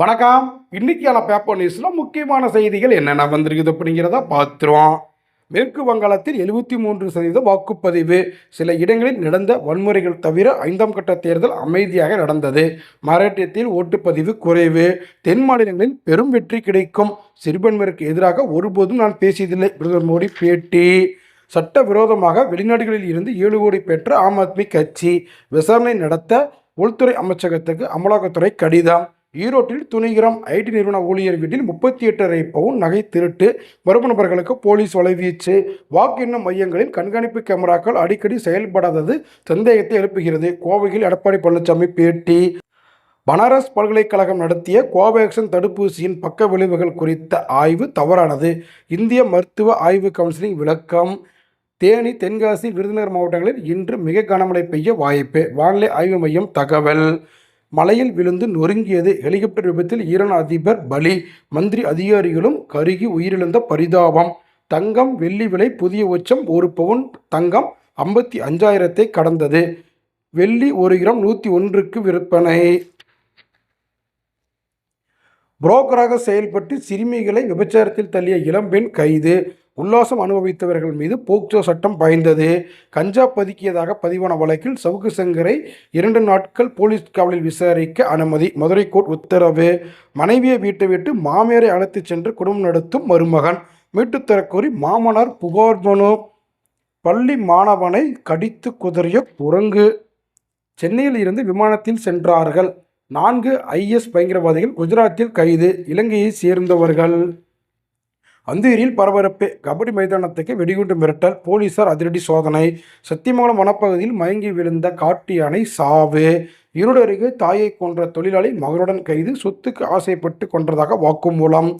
வணக்கம். இன்னைக்கான பேப்பர் நியூஸில் முக்கியமான செய்திகள் என்னென்ன வந்திருக்குது அப்படிங்கிறத பார்த்துருவோம். மேற்கு வங்காளத்தில் எழுபத்தி மூன்று சதவீத வாக்குப்பதிவு. சில இடங்களில் நடந்த வன்முறைகள் தவிர ஐந்தாம் கட்ட தேர்தல் அமைதியாக நடந்தது. மராட்டியத்தில் ஓட்டுப்பதிவு குறைவு. தென் மாநிலங்களில் பெரும் வெற்றி கிடைக்கும். சிறுபான்மையருக்கு எதிராக ஒருபோதும் நான் பேசியதில்லை. பிரதமர் மோடி பேட்டி. சட்டவிரோதமாக வெளிநாடுகளில் இருந்து ஏழு கோடி பெற்ற ஆம் ஆத்மி கட்சி விசாரணை நடத்த உள்துறை அமைச்சகத்துக்கு அமலாக்கத்துறை கடிதம். ஈரோட்டில் துணிகிரம் ஐடி நிறுவன ஊழியர் வீட்டில் முப்பத்தி எட்டரை பவுன் நகை திருட்டு. மர்ம நபர்களுக்கு போலீஸ் வலைவீச்சு வாக்கு எண்ணும் மையங்களில் கண்காணிப்பு கேமராக்கள் அடிக்கடி செயல்படாதது சந்தேகத்தை எழுப்புகிறது. கோவையில் எடப்பாடி பழனிசாமி பேட்டி. பனாரஸ் பல்கலைக்கழகம் நடத்திய கோவேக்சின் தடுப்பூசியின் பக்க விளைவுகள் குறித்த ஆய்வு தவறானது. இந்திய மருத்துவ ஆய்வு கவுன்சிலிங் விளக்கம். தேனி தென்காசி விருதுநகர் மாவட்டங்களில் இன்று மிக கனமழை பெய்ய வாய்ப்பு. வானிலை ஆய்வு மையம் தகவல். மலையில் விழுந்து நொறுங்கியது. ஹெலிகாப்டர் விபத்தில் ஈரான் அதிபர் பலி மந்திரி அதிகாரிகளும் கருகி உயிரிழந்த பரிதாபம். தங்கம் வெள்ளி விலை புதிய உச்சம் ஒரு பவுன் தங்கம் ஐம்பத்தி அஞ்சாயிரத்தை கடந்தது. வெள்ளி ஒரு கிராம் நூற்றி ஒன்றுக்கு விற்பனை. புரோக்கராக செயல்பட்டு சிறுமிகளை விபச்சாரத்தில் தள்ளிய இளம்பெண் கைது. உல்லாசம் அனுபவித்தவர்கள் மீது போக்சோ சட்டம் பாய்ந்தது. கஞ்சா பதுக்கியதாக பதிவான வழக்கில் சவுக்கு சங்கரை இரண்டு நாட்கள் போலீஸ் காவலில் விசாரிக்க அனுமதி. மதுரை கோர்ட் உத்தரவு. மனைவியை வீட்டை விட்டு மாமியாரை அழைத்துச் சென்று குடும்பம் நடத்தும் மருமகன். மீட்டுத் தரக்கோரி மாமனார் புகார் மனு. பள்ளி மாணவனை கடித்து குதறிய குரங்கு. சென்னையில் இருந்து விமானத்தில் சென்றார்கள். நான்கு ஐஎஸ் பயங்கரவாதிகள் குஜராத்தில் கைது. இலங்கையை சேர்ந்தவர்கள். அந்தேரியில் பரபரப்பு கபடி மைதானத்துக்கு வெடிகுண்டு மிரட்டல் போலீசார் அதிரடி சோதனை. சத்தியமங்கலம் வனப்பகுதியில் மயங்கி விழுந்த காட்டு யானை சாவு. ஈரோடு அருகே தாயை கொன்ற தொழிலாளி மகனுடன் கைது சொத்துக்கு ஆசைப்பட்டு கொன்றதாக வாக்குமூலம்.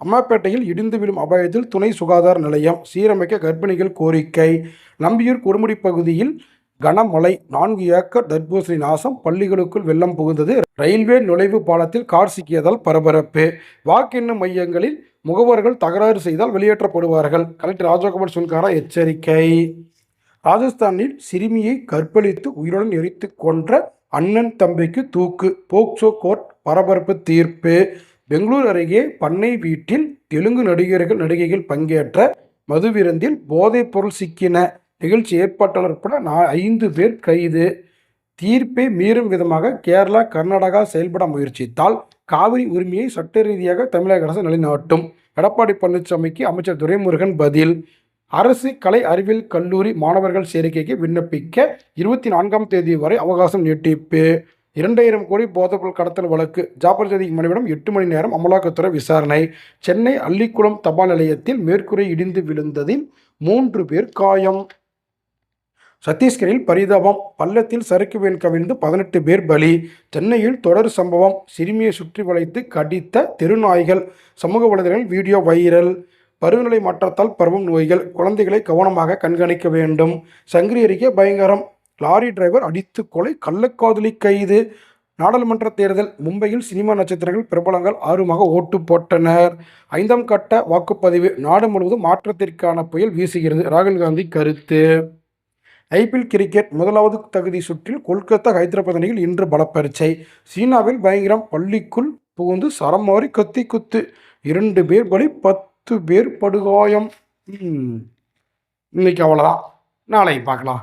அம்மாப்பேட்டையில் இடிந்து விழும் அபாயத்தில் துணை சுகாதார நிலையம் சீரமைக்க கர்ப்பிணிகள் கோரிக்கை. நம்பியூர் கொடுமுடி பகுதியில் கனமழை நான்கு ஏக்கர் தர்பூசணி நாசம் பள்ளிகளுக்குள் வெள்ளம் புகுந்தது. ரயில்வே நுழைவு பாலத்தில் கார் சிக்கியதால் பரபரப்பு. வாக்கெண்ணும் மையங்களில் முகவர்கள் தகராறு செய்தால் வெளியேற்றப்படுவார்கள். கலெக்டர் ராஜகோபால் சுல்காரா எச்சரிக்கை. ராஜஸ்தானில் சிறுமியை கற்பழித்து உயிருடன் எரித்து கொன்ற அண்ணன் தம்பிக்கு தூக்கு. போக்சோ கோர்ட் பரபரப்பு தீர்ப்பு. பெங்களூர் அருகே பண்ணை வீட்டில் தெலுங்கு நடிகர்கள் நடிகைகள் பங்கேற்ற மதுவிருந்தில் போதைப் பொருள் சிக்கின. நிகழ்ச்சி ஏற்பாட்டாளர் உட்பட நான் ஐந்து பேர் கைது. தீர்ப்பை மீறும் விதமாக கேரளா கர்நாடகா செயல்பட முயற்சித்தால் காவிரி உரிமையை சட்ட ரீதியாக தமிழக அரசு நிலைநாட்டும். எடப்பாடி பழனிசாமிக்கு அமைச்சர் துரைமுருகன் பதில். அரசு கலை அறிவியல் கல்லூரி மாணவர்கள் சேர்க்கைக்கு விண்ணப்பிக்க இருபத்தி நான்காம் தேதி வரை அவகாசம் நீட்டிப்பு. இரண்டாயிரம் கோடி போதைப்பொருள் கடத்தல் வழக்கு. ஜாபர் ஜோதி மனைவிடம் எட்டு மணி நேரம் அமலாக்கத்துறை விசாரணை. சென்னை அள்ளிக்குளம் தபால் நிலையத்தில் மேற்கூரை இடிந்து விழுந்ததில் மூன்று பேர் காயம். சத்தீஸ்கரில் பரிதாபம் பள்ளத்தில் சறுக்கு வேல் கவிழ்ந்து பதினெட்டு பேர் பலி சென்னையில் தொடர் சம்பவம் சிறுமியை சுற்றி வளைத்து கடித்த தெருநாய்கள் சமூக வலைதளங்களில் வீடியோ வைரல் பருவநிலை மாற்றத்தால் பரவும் நோய்கள் குழந்தைகளை கவனமாக கண்காணிக்க வேண்டும். சங்கிரி அருகே பயங்கரம் லாரி டிரைவர் அடித்து கொலை கள்ளக்காதலி கைது. நாடாளுமன்ற தேர்தல் மும்பையில் சினிமா நட்சத்திரங்கள் பிரபலங்கள் ஆர்வமாக ஓட்டு போட்டனர். ஐந்தாம் கட்ட வாக்குப்பதிவு நாடு முழுவதும் மாற்றத்திற்கான புயல் வீசுகிறது ராகுல் காந்தி கருத்து. ஐபிஎல் கிரிக்கெட் முதலாவது தகுதி சுற்றில் கொல்கத்தா ஹைதராபாத் அணியில் இன்று பலப்பரிச்சை சீனாவில் பயங்கரம் பள்ளிக்குள் புகுந்து சரம் மாறி கத்தி குத்து. இரண்டு பேர் பலி பத்து பேர் படுகாயம். இன்னைக்கு அவ்வளோதான் நாளைக்கு பார்க்கலாம்.